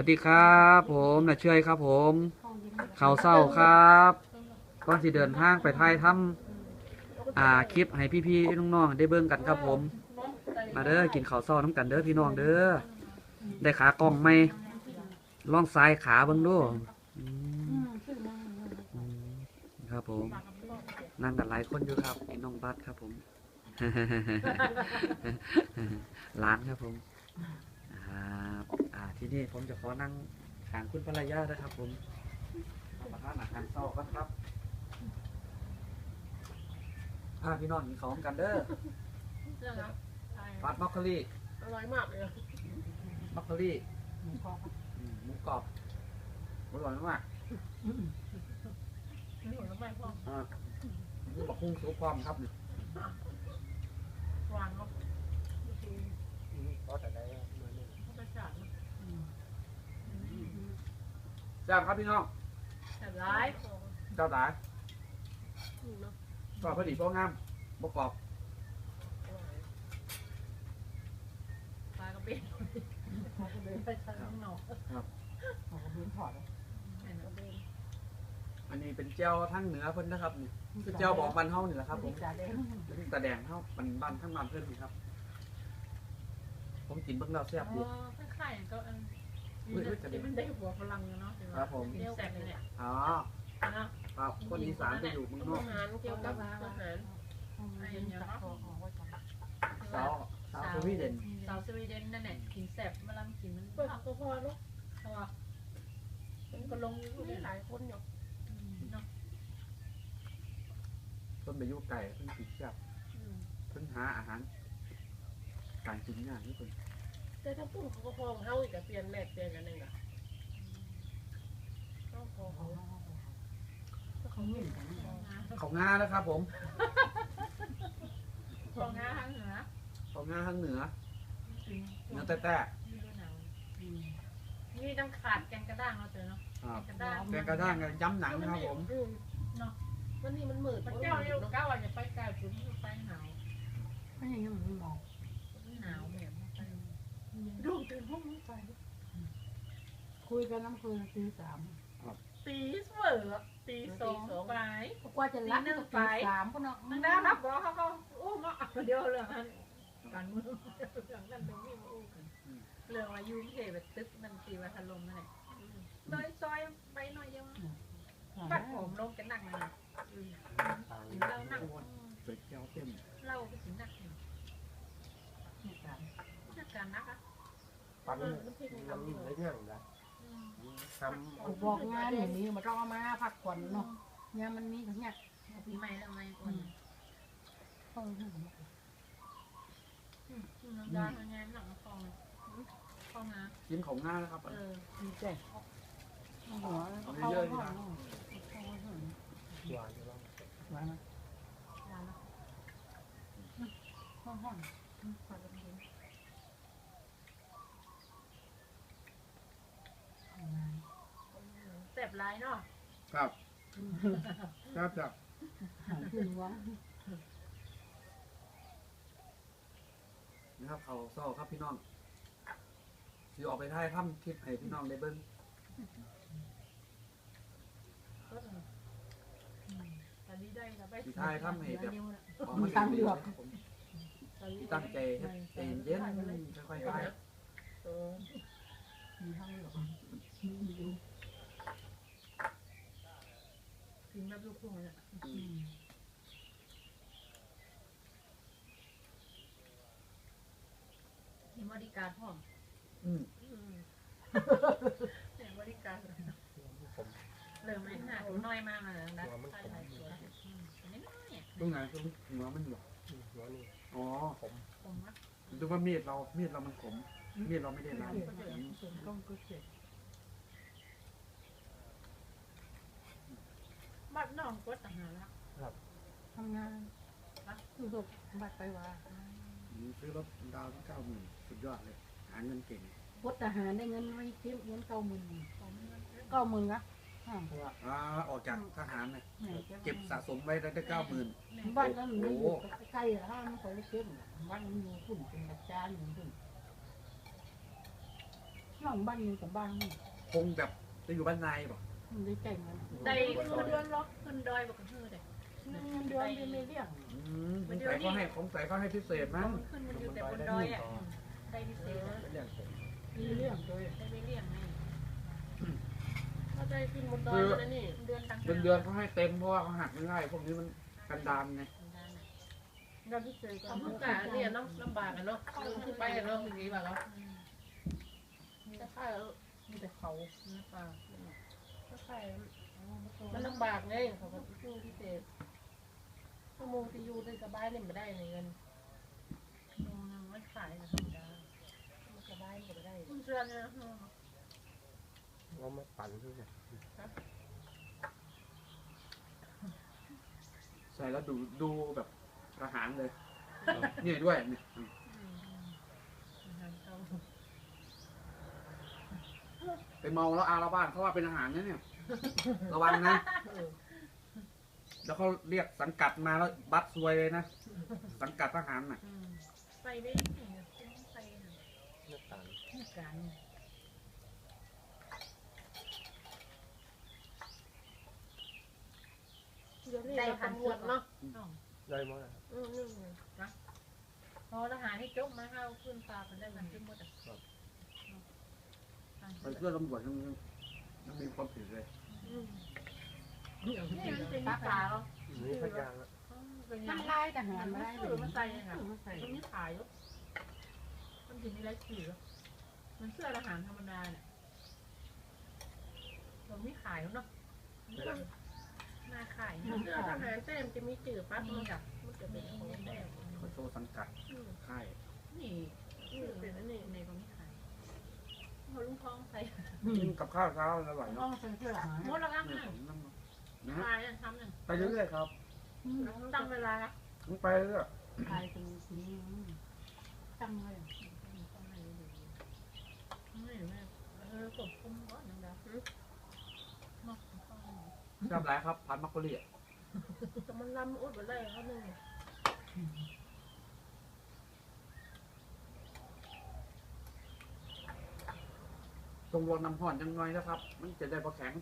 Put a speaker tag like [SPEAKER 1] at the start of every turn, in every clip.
[SPEAKER 1] วัสดีครับ ผมนาเชื่อยครับ ผม เขาเศร้าครับก่อนที่เดินทางไปถ่ายทำอ่าคลิปให้พี่ๆน้องๆได้เบิ่งกันครับผม มาเด้อกินข้าวเศร้าน้ำกันเด้อพี่น้องเด้อได้ขากล้องไหมล่องซ้ายขาเบิ่งดูอืมอืมครับผม นั่งกันหลายคนอยู่ครับไอ้น้องบัสครับผม ร้านครับผม ครับอ่าที่นี่ผมจะขอนั่งขางคุณภรรยานะครับ ผมรับประทานอาหารเช้าก่อนครับพาพี่น้องกินของกันเด้อ
[SPEAKER 2] เรื่องนะใช่
[SPEAKER 1] ผัดมักคะลี
[SPEAKER 2] อร่อยมากเลย
[SPEAKER 1] มักคะลีอืมหมูกรอบอร่อยมาก
[SPEAKER 2] นี่หัวน้ำมันพอ
[SPEAKER 1] อ่านี่บักคุ้งสุกความครับนี่
[SPEAKER 2] หวานเนาะ
[SPEAKER 3] ก็แต่ได้เมื่อนึง
[SPEAKER 2] รสชาติ
[SPEAKER 1] แซ่บครับพี่น้อง
[SPEAKER 2] แต่ร้าย
[SPEAKER 1] เจ้าตายกรอบพอดีพองามบกกรอบ
[SPEAKER 2] ปลากระเบนปลากระเบนไปทางนอก
[SPEAKER 3] เขาก็เพิ่งถอด
[SPEAKER 2] เห็นกระเบน
[SPEAKER 1] อันนี้เป็นเจ้าทั้งเหนือเพิ่นนะครับนี่คือเจ้าบอกบันเฮานี่แหละครับผม
[SPEAKER 3] จ่าแดง
[SPEAKER 1] เป็นตาแดงเท่ามันบ้านทั้งบ้านเพื่อนพี่ครับ ผมกินเบิ่งแล้วแซ่บ
[SPEAKER 2] อ๋
[SPEAKER 1] ดี
[SPEAKER 2] อคล้ายๆก็ อันที่มันได้หัวพลังเนาะ
[SPEAKER 1] ครับผม
[SPEAKER 2] กินแซ่บเลยเนี่ย
[SPEAKER 1] อ๋อ
[SPEAKER 2] นะ ครับ
[SPEAKER 1] คนอีสานไปอยู่เมืองนอก
[SPEAKER 2] อาหารเกี่ยวกับอาหาร
[SPEAKER 3] ไอ้ยังตัดคอของว่าจะ
[SPEAKER 1] สาวสาวสวีเดน
[SPEAKER 2] สาวสวีเดนนั่นแหละกินแซ่บมาลังกินมันเปิดก็พอลูกเพราะว่ามันก็ลงอยู่หลายคนอยู่เนาะ
[SPEAKER 1] เพิ่นไปอยู่ไก่เพิ่นกินแซ่บเพิ่นหาอาหารการกินง่ายนี่เพิ่น
[SPEAKER 4] แต่ถ้าปุ่นเขาก็พองเฮาอีกอะเปลี่ยนแลกเปลี่ยนกันเองอะเขาพองเขา
[SPEAKER 3] เขาเห็นกัน
[SPEAKER 1] เขาง่านะครับผม
[SPEAKER 2] ของงาทางเหนือ
[SPEAKER 1] เขาง่าทางเหนือเหนือแต่แต่
[SPEAKER 2] นี่ต้องขาดแกงกระด้างเราเจอเนาะแกงกระด้าง
[SPEAKER 1] แกงกระด้างกับย้ำหนังนะครับผม
[SPEAKER 4] อืมวันนี้มันมืด
[SPEAKER 2] พระเจ้าเก้าวันจะไปไกลฝุ่นไปหนาว
[SPEAKER 3] ไม่ยังมันมอง
[SPEAKER 2] หนาวแบบไป
[SPEAKER 4] ดูตื่นห้องไป
[SPEAKER 3] คุยกันน้ำคืนตีสาม
[SPEAKER 2] ตีเสมอตีสองไป
[SPEAKER 3] กว่าจะรักก็ตีสามก็เนาะ
[SPEAKER 2] มันได้รับบอกเขาก็โอ้มาเดียวเรื่องนั้นการเมืองเรื่องนั้นตรงนี้มาอู้กันเรื่องอายุเทแบบตึกมันตีมาถล่มนั่นแหละเลยซอยไปหน่อยเดียวปัดผมลงกันหนักเลยเราหนัก
[SPEAKER 1] เสร็จแก้วเต็ม
[SPEAKER 2] เราไปถึงหนักหนักการนักอะ
[SPEAKER 3] ปัน
[SPEAKER 4] น้ำ
[SPEAKER 3] นิ่
[SPEAKER 4] เล
[SPEAKER 3] เลย
[SPEAKER 4] ย
[SPEAKER 3] เรื่องนะทำ
[SPEAKER 5] บอกงานอย่างนี้มันต้องเอามาพักผ่อนเนาะงานมันมีก็เนี่ย
[SPEAKER 2] ปีใหม่แล้วไม่คน
[SPEAKER 5] ต้องให้ผม
[SPEAKER 2] ดาทำงานหลังฟองฟองนะ
[SPEAKER 1] กินของง่านะครับ
[SPEAKER 2] เออ
[SPEAKER 5] ดีใจหัวเขาห้อง
[SPEAKER 3] หวานอยู่แล้ว
[SPEAKER 5] หวาน
[SPEAKER 2] ร้านละ
[SPEAKER 5] ห้องห้อง
[SPEAKER 2] แสบร้ายเนาะ
[SPEAKER 1] ครับครับครับ
[SPEAKER 5] ขึ้นวะ
[SPEAKER 1] นะครับเขาเศร้าครับพี่น้องสิออกไปถ่ายถ้ำคลิปให้พี่น้องได้เบิ่ง
[SPEAKER 2] ตอนนี้ได้แล้วไป
[SPEAKER 1] สิถ่ายถ้ำให้แบบออก
[SPEAKER 5] มั
[SPEAKER 1] มาน
[SPEAKER 5] ตั้งเลือก
[SPEAKER 1] ครับผมที่ตั้งใจเฮ็ดใจเย็นๆค่อยๆถ่าย
[SPEAKER 4] เออ
[SPEAKER 5] มีทั้งเลือก
[SPEAKER 2] กินแบบลูกพุ่งเนี่ยมีบริการพร้อม
[SPEAKER 1] อืม
[SPEAKER 2] เนี่ยบริการเริ่มไม่หนักน้อยมากเลยนะใช่ใช่สวยนิดน้อย
[SPEAKER 1] ตรงไหนตรงหัวมันอยู่
[SPEAKER 3] หัวนี่
[SPEAKER 1] อ๋อ
[SPEAKER 2] ผมว่า
[SPEAKER 1] ดูว่ามีดเรามีดเรามันขมมีดเราไม่ได้ล้าง
[SPEAKER 5] ต้องก็เจ็ บ
[SPEAKER 2] บ้านน้องก็ต่างหากละ
[SPEAKER 5] ทำงานคือศพบัดไปว่า
[SPEAKER 1] ซื้อรถดาวที่เก้าหมื่นสุดยอดเลย หาเงินเก่ง
[SPEAKER 5] พดทหารได้เงินไม่เทียบเงินเก้าหมื่นเก้าหมื่นนะอ่า
[SPEAKER 1] อ่าออกจากทหารเนี่ยเก็บสะสมไว้ได้เก้าหมื่น
[SPEAKER 5] บ้านนั้นมันอยู่ใกล้ๆห้างเขาเก็บบ้านมันอยู่ฝุ่นเป็นกระจายอยู่ฝุ่นน้องบ้านอยู่กับบ้านนี่
[SPEAKER 1] คงแบบจะอยู่บ้านในบ่
[SPEAKER 5] มัน ได้เก่งมัน
[SPEAKER 2] ได้ขึ้นเดือนล็อกขึ้นดอยบอกกันเฮือเด้
[SPEAKER 5] เงินเดือนเดือนไม่เรียก
[SPEAKER 1] อืมสงสัยเขาให้สงสัยเขาให้พิเศษมั้ง
[SPEAKER 2] ขึ้นมันอยู่แต่บนดอยอะได้พิเศษ
[SPEAKER 3] เรื่องผม
[SPEAKER 5] มีเรื่องเลย
[SPEAKER 2] ได้ไม่เลี่ยงไง
[SPEAKER 4] เข้าใจขึ้นบนดอยแล้วนี่
[SPEAKER 2] เดือนต่าง
[SPEAKER 1] เดือนเดือนเขาให้เต็มเพราะว่าเขาหักไม่ได้พวกนี้มันกันดานไง
[SPEAKER 5] เรื่องพิเศษก็
[SPEAKER 4] ทำทุกอย่าเนี่ยเนาะลำบากกันเนาะขึ้นไปกันเนาะอย่างนี้แบบเนาะแต่ข้าวมีแต่เขาเนื้อปลาถ้า ใช่มันลำบากไงเขาก็สู้พิเศษชั่วโมงที่อยู่ได้สบายเนี่ยไม่ได้เงิน
[SPEAKER 2] นึงไม่ขายนะธรรมดา
[SPEAKER 4] มันสบายมันไม่ได้
[SPEAKER 2] คุณเชื่อเนี่ย
[SPEAKER 3] เรามาปั่นด้วยเนี่ย
[SPEAKER 1] ใส่แล้วดูดูแบบทหารเลยนี่ด้วยนี่ไปเมาแล้วอาละบ้านเขาว่าเป็นอาหารนะเนี่ย ระวังนะ แล้วเขาเรียกสังกัดมาแล้วบัตรซวยเลยนะ สังกัดทหารน่ะ
[SPEAKER 2] ใส่ได้จริงใส่นะ
[SPEAKER 3] เนื้อตาล
[SPEAKER 2] การ
[SPEAKER 4] เดี๋ยวนี้เราตำรวจเนาะ
[SPEAKER 3] ได้หมดนะครับ
[SPEAKER 4] อืมนี่
[SPEAKER 2] พอทหารให้จบมาเข้าขึ้นตาเป็นได้มันขึ้นหมดอะ
[SPEAKER 1] ไปเพื่อตำรวจยังยังมีความผิดเลย
[SPEAKER 2] นี่เป็นปลาปลา
[SPEAKER 3] นี่พยางละ
[SPEAKER 2] เป็นยั
[SPEAKER 5] มัน
[SPEAKER 2] ง
[SPEAKER 5] ไล่หาร
[SPEAKER 2] มัน
[SPEAKER 5] ได้
[SPEAKER 2] สื่อมันใส่ยังไง
[SPEAKER 5] มันใส่
[SPEAKER 2] มันไม่ขายหรอกมันถึงมีไรสื่อมันเสื้อทหารธรรมดาเนี่ยเราไม่ขายแล้วเนาะน่าขาย
[SPEAKER 4] เสื้อทหารแต้มจะมีจืดปั๊บ
[SPEAKER 2] นี่
[SPEAKER 4] เนาะ
[SPEAKER 2] อะ
[SPEAKER 4] มันจะเป็นของแต้ม
[SPEAKER 1] เขาโชว์สังกัดค่าย
[SPEAKER 2] นี่เป็นอันนี้ในก็ไม่ขายเขาลุงทองใส่
[SPEAKER 1] กินกับข้าวเช้าอร่อย
[SPEAKER 5] ต้
[SPEAKER 1] เนาะ
[SPEAKER 5] องใส่เสื้อหาย
[SPEAKER 2] หมดแล้วกัน
[SPEAKER 1] นี่
[SPEAKER 2] นะ
[SPEAKER 1] ผมนั่งนะฮะ
[SPEAKER 2] ขายทำหนึ่ง
[SPEAKER 1] ไปเรื่อยๆครับ
[SPEAKER 2] ตั้งเวลาละ
[SPEAKER 1] มึงไปเรื่อย
[SPEAKER 5] ตายเป็นสีตั้งเลย
[SPEAKER 2] ไม่แม่เออผมคุ้มก่อนนึงนะมา
[SPEAKER 1] ชอบไรครับพันมักกุเรีย
[SPEAKER 4] แต่มันลำอุดไปเลยเขาหนึ่ง
[SPEAKER 1] ตรงรวมน้ำห่อนยังน้อยนะครับ มันจะได้พอแข็ง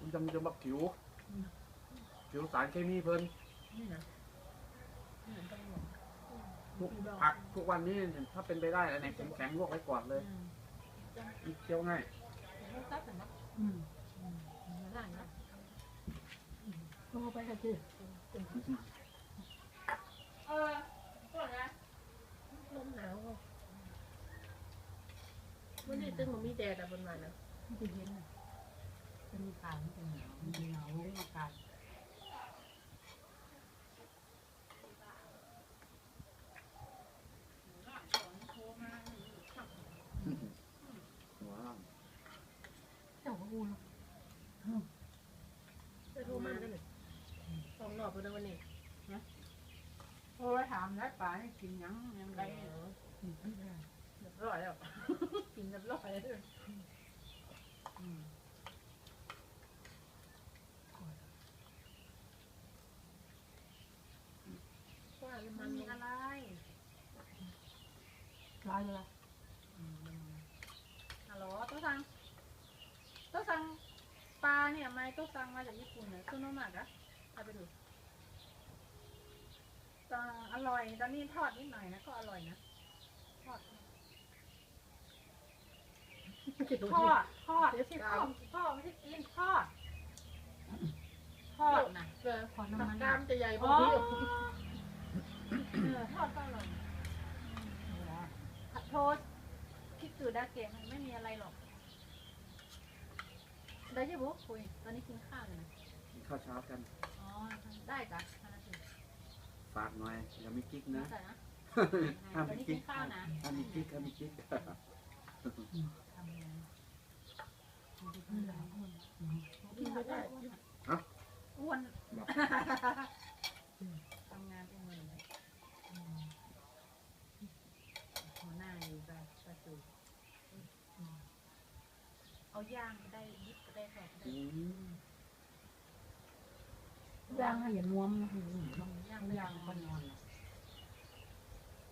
[SPEAKER 1] มันจะมันจะแบบผิว ผิวสารเคมีเพลิน
[SPEAKER 2] นี่นะนี่เหมือนกันหมด
[SPEAKER 1] ทุกผักทุกวันนี้ถ้าเป็นไปได้อะไรไหนแข็งๆลวกไว้ก่อนเลยมันเคี้ยวง่าย
[SPEAKER 2] ไม่ตัดแต่นะ
[SPEAKER 5] อืม
[SPEAKER 2] ไม่ได้นะ
[SPEAKER 5] โทรไปค่ะคือ
[SPEAKER 2] เออก่อนนะ
[SPEAKER 4] ลมหนาวอ่ะวันนี้ตึงมันมีแดดอะบนมันนะ
[SPEAKER 5] มันจะเย็นจะมีขามันจะหนาวมันหนาวอากาศ
[SPEAKER 1] ว้าว
[SPEAKER 5] เจ้าก็พูด
[SPEAKER 4] ไปโทรมาได้เลยสองรอบไปวันนี้
[SPEAKER 5] โทรไปถามได้วป่าให้กินยังยังไง
[SPEAKER 2] เหรียบร้อยแล้ว เรียบร้อย
[SPEAKER 5] ม
[SPEAKER 4] ว่ามั
[SPEAKER 2] มันนมีอะไร
[SPEAKER 5] ลายเลย
[SPEAKER 2] ฮัลโหลต้องสั่งต้องสั่งปลาเนี่ยไม่ต้องสั่งมาจากญี่ปุ่นเนี่ยคือโนมากอะเอาไปดูตอนอร่อยตอนนี้ทอดนิดหน่อยนะก็อร่อยนะทอด ทอดทอดไม่ใช่ทอดทอดไม่ใช่กินทอดทอดนะ
[SPEAKER 4] เออ
[SPEAKER 5] ขอน้ำมัน
[SPEAKER 4] กล้ามจะใหญ่พ
[SPEAKER 2] อ๋
[SPEAKER 4] อ
[SPEAKER 2] อ
[SPEAKER 4] ดี
[SPEAKER 2] เออทอดก็อร่อยโทษคิดสูดาเกะมันไม่มีอะไรหรอกได้ใช่บุ๊กคุยตอนนี้กินข้าวเลยนะ
[SPEAKER 1] กินข้าวเช้ากัน
[SPEAKER 2] อ๋อได้จ้ะห้านาที
[SPEAKER 1] ฝากหน่อยอย่ามีกิ๊กนะ
[SPEAKER 2] ใส่นะ
[SPEAKER 1] ห้าม
[SPEAKER 2] ตอน
[SPEAKER 1] มี
[SPEAKER 2] นี้กิ
[SPEAKER 1] กิ๊
[SPEAKER 2] น
[SPEAKER 1] ก
[SPEAKER 2] ข้าวนะ
[SPEAKER 1] ห้ามมีกิ๊กห้ามมีกิ๊ก
[SPEAKER 2] ทำงาน
[SPEAKER 4] กินไม่ได้
[SPEAKER 2] อ้วนทำงานเป็นเงินเลยหัวหน้าอยู่กับประตูเอาย่างได้ยิบก็ได้ทอดก็ได้
[SPEAKER 5] ย่างให้อย่านวมนะ
[SPEAKER 2] ย่าง
[SPEAKER 5] ย่าง
[SPEAKER 2] ย่าง
[SPEAKER 5] คนนอน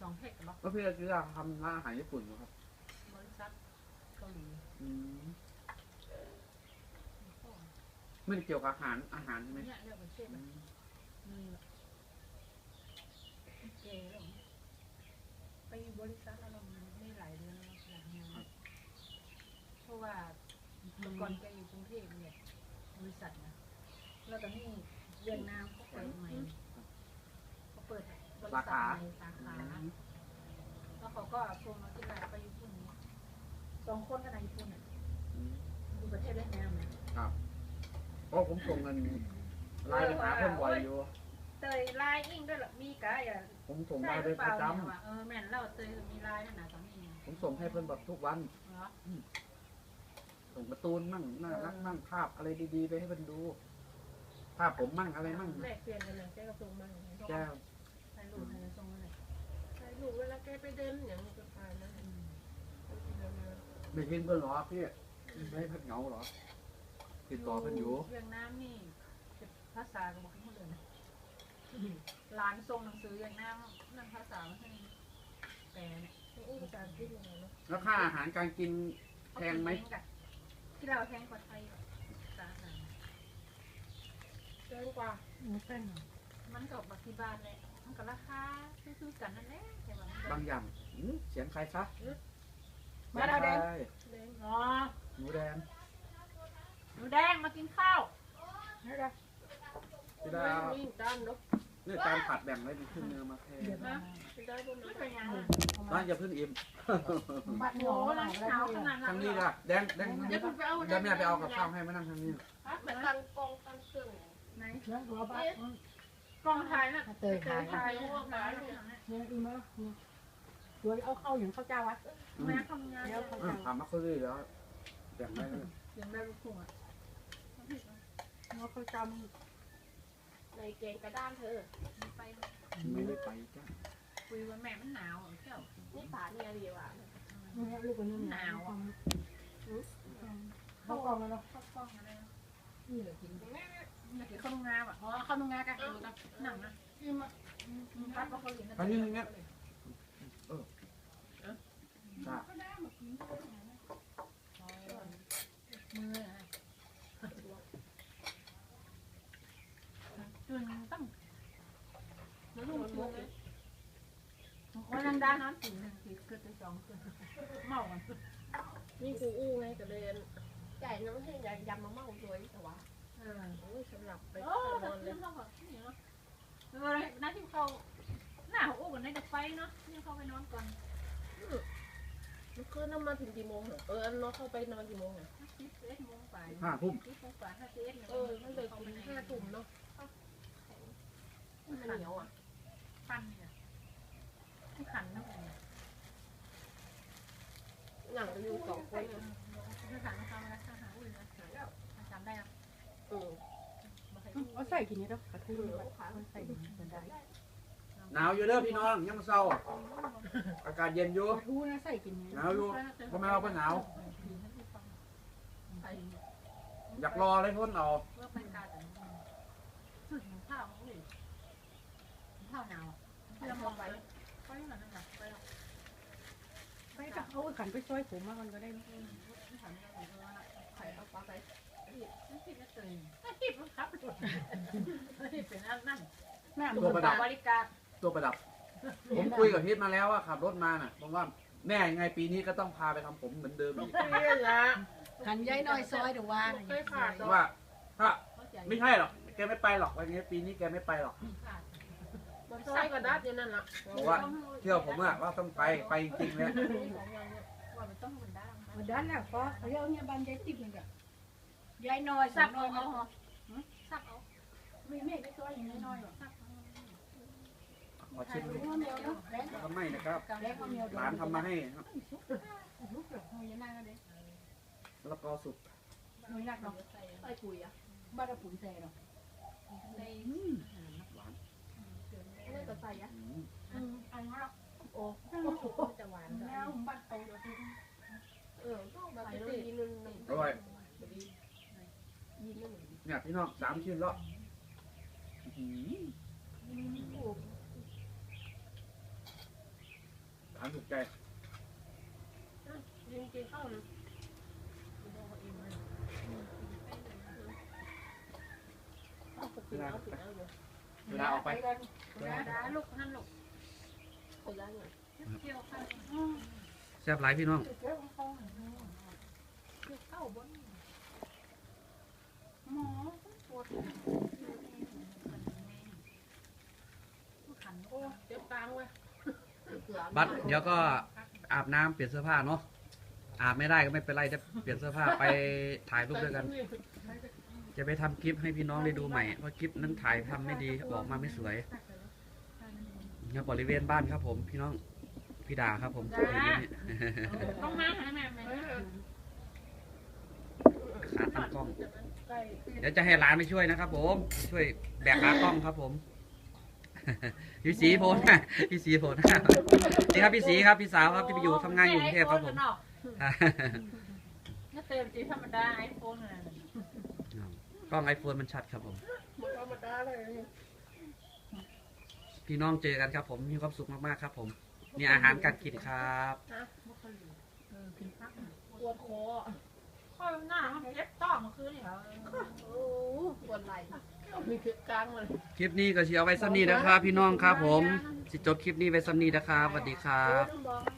[SPEAKER 2] สองแพ็คหรอ
[SPEAKER 1] แล้วพี่จะทำร้าอาหารญี่ปุ่นเหรอครับา
[SPEAKER 2] หลี
[SPEAKER 1] อืมไม่ได้เกี่ยวกับอาหารอาหารใช่ไหม
[SPEAKER 2] เนี่ยเรื่องประเทศ
[SPEAKER 1] อื
[SPEAKER 2] มัน
[SPEAKER 1] ม
[SPEAKER 2] มีเกย์แล้วไปอยู่บริษัทแล้วเราไม่หลายเดือนแล้วหลังงานเพราะว่าเมื่อก่อนแกอยู่กรุงเทพเนี่ยบริษัทนะแล้วตอนนี้เวียดนามเขาเปิดใหม่เขาเปิดบริษัทใหม่สาขาแล้วเขาก็ชวนมาที่ไหนไปญี่ปุ่นนี้ สองคนกันในญี่ปุ่นอะ
[SPEAKER 1] อืม
[SPEAKER 2] อยู่ประเทศเวียดนามนะครับ
[SPEAKER 1] เพราะผมส่งเงินไลน์ไปหาเพื่อนบ่อยอยู่
[SPEAKER 2] เตยไลน์อิงด้วยเหรอมีกะอย่า
[SPEAKER 1] ผมส่ง
[SPEAKER 2] ใช่
[SPEAKER 1] ได้
[SPEAKER 2] ห
[SPEAKER 1] เล
[SPEAKER 2] รื
[SPEAKER 1] ย
[SPEAKER 2] อเป
[SPEAKER 1] ประ
[SPEAKER 2] ล่า
[SPEAKER 1] จ
[SPEAKER 2] เนี่ยว่ะเออแม่นเราเตยมีไลน์นั่นนะสามีำ
[SPEAKER 1] ผมส่งให้เพื่อนแบบทุกวัน
[SPEAKER 2] เหรอ
[SPEAKER 1] ส่งการ์ตูนมั่งน่ารักมั่งภาพอะไรดีๆไปให้เพื่อนดู ภาพผมมั่งอะไรมั่ง
[SPEAKER 4] แลกเปลี่ยนกันเลยแกก็ส่งมา
[SPEAKER 1] แก้ว
[SPEAKER 2] ถ่ายรูปถ่ายทรงอะไร
[SPEAKER 4] ใช่ลูกเวลาแกไปเดินอย่างนี้ก็พานะ
[SPEAKER 1] ไม่เห็นเพื่อนเหรอพี่ไม่ให้เพื่อนเหงาเหรอติดต่อเพื่อนอยู่
[SPEAKER 2] เวียดนามนี่ภาษาก็บอกให้หมดเลยนะร้านทรงหนังสือเวียดนามนั่นภาษาไม่ใช่แปลเนี่ย
[SPEAKER 4] อู้ภาษาอังกฤษยังไงเนาะ
[SPEAKER 1] แล้วค่าอาหารการกินแพงไหม
[SPEAKER 2] ที่เราแพงกว่าไทยอะสาขา
[SPEAKER 4] แพงกว่า
[SPEAKER 5] มันเป็น
[SPEAKER 2] มันก็บักที่บ้านเลยมันก็ราคาซื้อๆกันนั่นแหละแต่ว่ามัน
[SPEAKER 1] บางอย่างหืมเสียงใครคะ
[SPEAKER 2] มาเอาแดง
[SPEAKER 1] ใคร
[SPEAKER 4] แดง
[SPEAKER 2] อ๋อ
[SPEAKER 1] หมูแดง
[SPEAKER 2] หนูแดงมากินข้าว
[SPEAKER 5] นี่แหละ
[SPEAKER 1] พี่ดาว
[SPEAKER 4] นี่ด้านเนาะ
[SPEAKER 1] นี่จานผัดแบ่งไว้ดีขึ้นเนื้อมาแพง
[SPEAKER 2] นะ
[SPEAKER 4] เป็นด้านบน
[SPEAKER 2] ไม่
[SPEAKER 4] เนาะ
[SPEAKER 2] เป็นยังไง
[SPEAKER 1] บ้านอย่าเพิ่งอิ่ม
[SPEAKER 5] บัดห
[SPEAKER 2] โอ้
[SPEAKER 5] นู
[SPEAKER 2] โห
[SPEAKER 5] ห
[SPEAKER 2] ร้า
[SPEAKER 5] ลานย
[SPEAKER 2] หนาวขนาดนั้
[SPEAKER 1] ทานง
[SPEAKER 2] เล
[SPEAKER 1] นี้
[SPEAKER 2] ย
[SPEAKER 1] ล่ะแดงแดง
[SPEAKER 4] เดี๋ยวคุณไปเอา
[SPEAKER 1] เดี๋ยวแม่ไปเอากับข้าวให้มานั่งทางนี้
[SPEAKER 4] เหมือนตั้งกองตั้งเครื่อง
[SPEAKER 2] ไหน
[SPEAKER 5] เนื้อหัวบัด
[SPEAKER 2] กองถ่ายน่ะ
[SPEAKER 5] เตยขาย
[SPEAKER 2] ถ่ายรูปมาเนี่ย
[SPEAKER 5] เนี่ยอีมา เนี่ยตัวเอาเข้าอย่างข้าวเจ้าวะ
[SPEAKER 2] แม่ทำงาน
[SPEAKER 5] แล้
[SPEAKER 2] แล้วว
[SPEAKER 5] ข้าว
[SPEAKER 1] อืม
[SPEAKER 5] เจ้า
[SPEAKER 1] ถามมาคุยแล้วแบ่งไว้เลย
[SPEAKER 2] เสียงแม่ลูกทุ่งอะ
[SPEAKER 5] เนื้อข้าวเจ้ามัน
[SPEAKER 4] ในเกงกระด้านเธอ
[SPEAKER 2] ไป
[SPEAKER 1] ไม่ได้ไปจ้ะ
[SPEAKER 2] คุยว่าแม่มันหนาวเที่ยว
[SPEAKER 4] นี่ป่าเนี่ยดีว่ะ
[SPEAKER 5] เนี่ยลูกคนนี้หนาวเขากองแล้วเนาะ
[SPEAKER 2] ข้าวกล้องอะไร
[SPEAKER 5] นี่เหลือกิน
[SPEAKER 2] อยากกินข้าวนุ่งงาอะอ๋อข้าวนุ่งงากันหนังนะ
[SPEAKER 5] กินมา
[SPEAKER 2] พัดมาเขาเห็น
[SPEAKER 1] อันนี้อย่างเงี้ย จ้ะ
[SPEAKER 2] มือจนตั้งแล้วลูกมือเลยวันนั้นด้านนั้นสี่หนึ่งสี่เกิดเป็นสองเกิดเมากัน
[SPEAKER 4] นี่กูอู้ไงกระเด็นใหญ่น้องให้ใหญ่ยำมาเมาด้วยแต่ว่า
[SPEAKER 2] เออ
[SPEAKER 4] โอ้ยสำหรับไป
[SPEAKER 2] โอ้
[SPEAKER 4] น
[SPEAKER 2] แต่
[SPEAKER 4] อนเล
[SPEAKER 2] เรื่
[SPEAKER 4] ย
[SPEAKER 2] องเขาแบบนี้เนาะเออนัดที่เขาหน้าอู้กันในดับไฟเนาะนี่เขาไปนอนก่อน
[SPEAKER 4] มันคืนน้ำมาถึงกี่โมงเหรอเอออันน้องเข้าไปนอนกี่โมงเหรอ
[SPEAKER 2] สิบเอ็ดโมงไป
[SPEAKER 1] ห้าทุ่ม
[SPEAKER 2] สิบโมงกว่าห้าสิบเอ็ด
[SPEAKER 4] เออมันเลยกินห้าทุ่มเนาะมันเหนียวอะ
[SPEAKER 2] ปั้นเนี่ยที่ขันน้ำมัน
[SPEAKER 4] หนังก็อยู่สองคนเนี่ย
[SPEAKER 2] ที่ขันนะคะมาแล้วหาอุ้ยนะจำได้อะ
[SPEAKER 4] เออ
[SPEAKER 5] เอาใส่กินนี่เนาะกระทู้เขาใส่เหมือนได้
[SPEAKER 1] หนาวอยู่เด้อพี่น้องยังมาเศร้า อากาศเย็นอยู่
[SPEAKER 5] กระทู้นะใส่กินนี่
[SPEAKER 1] หนาวอยู่พ่อแม่เอาไปหนาว
[SPEAKER 2] ไป
[SPEAKER 1] อยากรอเลยทนเอา
[SPEAKER 2] เพื่อเป็นการสึกข้าวอุ้ยข้าวหนาวเพื่อมองไปไปนั่นน่ะไปหรอก
[SPEAKER 5] ไปกับเขาขันไปซอยผมมามันก็ได้
[SPEAKER 2] ขันเราเออ
[SPEAKER 4] ไข่เอาปลาไป
[SPEAKER 2] ไม่คิดจะตื่นไม่คิดมันครับไม่เป็นอันนั่น
[SPEAKER 5] หน้า
[SPEAKER 1] ตัวประดับ
[SPEAKER 2] บริการ
[SPEAKER 1] ตัวประดับ ผมคุยกับพีทมาแล้วว่าขับรถมาน่ะบอกว่าแน่ยังไงปีนี้ก็ต้องพาไปทำผมเหมือนเดิมอีก
[SPEAKER 4] เรียนละ
[SPEAKER 5] ขันย้ายน้อยซอยเดี๋ยวว่า
[SPEAKER 4] เคยขาด
[SPEAKER 1] เพราะว่าถ้าไม่ใช่หรอกแกไม่ไปหรอกวันนี้ปีนี้แกไม่ไปหรอก
[SPEAKER 4] มันซอยกระดัดอย่างนั้นละ
[SPEAKER 1] บอกว่าเชื่อผมอะว่าต้องไปไปจริงๆเลย
[SPEAKER 2] ว่ามันต้องมันได้
[SPEAKER 5] วันนั้นน่ะก็เขาเรียกเนี่ยบ้านยายติ๊กนี่ก็ย้ายน้อย
[SPEAKER 2] สั
[SPEAKER 5] สั
[SPEAKER 2] ก
[SPEAKER 5] ก
[SPEAKER 2] เอา
[SPEAKER 5] น้อย
[SPEAKER 2] เอาสักเอา
[SPEAKER 5] ไม่ไม่ได้ซอยอย่างน้อยหรอก
[SPEAKER 2] สัก เอา
[SPEAKER 1] ขอชิม
[SPEAKER 5] เนื้อเมียวเนาะแรง
[SPEAKER 1] ทำไม่นะครับ
[SPEAKER 5] แรงเมียว
[SPEAKER 1] หลานทำมาให้ครับ
[SPEAKER 5] ลูกเดือดหอยนั่งกันเลย
[SPEAKER 1] แล้วก็สุก
[SPEAKER 5] หอยนักเนาะ
[SPEAKER 4] ใส่ปุ๋ยอะ
[SPEAKER 5] บ้านเราปุ๋ยแซ่เนาะ
[SPEAKER 2] ใน
[SPEAKER 1] หวาน
[SPEAKER 4] ไม่ก็ใส่อะ
[SPEAKER 1] อืม
[SPEAKER 5] อืมอันนั้นเรา
[SPEAKER 4] โอ้จะหวาน
[SPEAKER 5] แล้วบ้านโตเรา
[SPEAKER 4] เออแบบนี้ยินนึง
[SPEAKER 1] อร่อย
[SPEAKER 4] ยินนั่น
[SPEAKER 1] เนี่ยพี่น้องสามชิ้นแล้วารถูกใจ
[SPEAKER 4] กินกินข้าว
[SPEAKER 3] นะเวลาออกไป
[SPEAKER 2] ลูกนั่นลูก
[SPEAKER 1] แซ่บหลายพี่น้อง
[SPEAKER 2] หมอปวดขน
[SPEAKER 4] โอ้เจ็บตางเวย
[SPEAKER 1] บัดเดี๋ยวก็อาบน้ำเปลี่ยนเสื้อผ้าเนาะอาบไม่ได้ก็ไม่เป็นไรจะเปลี่ยนเสื้อผ้าไปถ่ายรูปด้วยกัน จะไปทำคลิปให้พี่น้องได้ดูใหม่เพราะคลิปนั้นถ่ายทำไม่ดีออกมาไม่สวยเนี่ยบริเวณบ้านครับ ผมพี่น้องพี่ดาครับ ผมอยู่นี่
[SPEAKER 2] ต้องมาหาแม่แม่
[SPEAKER 1] ขาตั้งกล้อง
[SPEAKER 4] ใกล้
[SPEAKER 1] เดี๋ยวจะให้หลานไปช่วยนะครับผม ช่วยแบกขากล้องครับผม พี่สีโพนพี่สีโพนนี่ครับพี่สีครับพี่สาวครับที่ไปอยู่ทำงานอยู่กรุงเทพครับผม
[SPEAKER 2] ถ้าเติมจีธรรมดาไอโฟนอะไร
[SPEAKER 1] กล้องไอโฟนมันชัดครับผม
[SPEAKER 4] มันธรรมดาเลย
[SPEAKER 1] พี่น้องเจอกันครับ ผมมีความสุขมากๆครับ ผมมีอาหารการกินครับ
[SPEAKER 4] ปวดคอ
[SPEAKER 2] ข้อหน้ามันเจ็บต้องมาคืนนี่เหรอ
[SPEAKER 4] โอ้ปวดไหล่ มีเจ็บกลางเลย
[SPEAKER 1] คลิปนี้ก็เชียวไว้ซ้ำนี้นะครับ พี่น้องครับผมสิจบคลิปนี้ไว้ซ้ำนี้นะครับสวัสดีครับ
[SPEAKER 4] ต้องบอก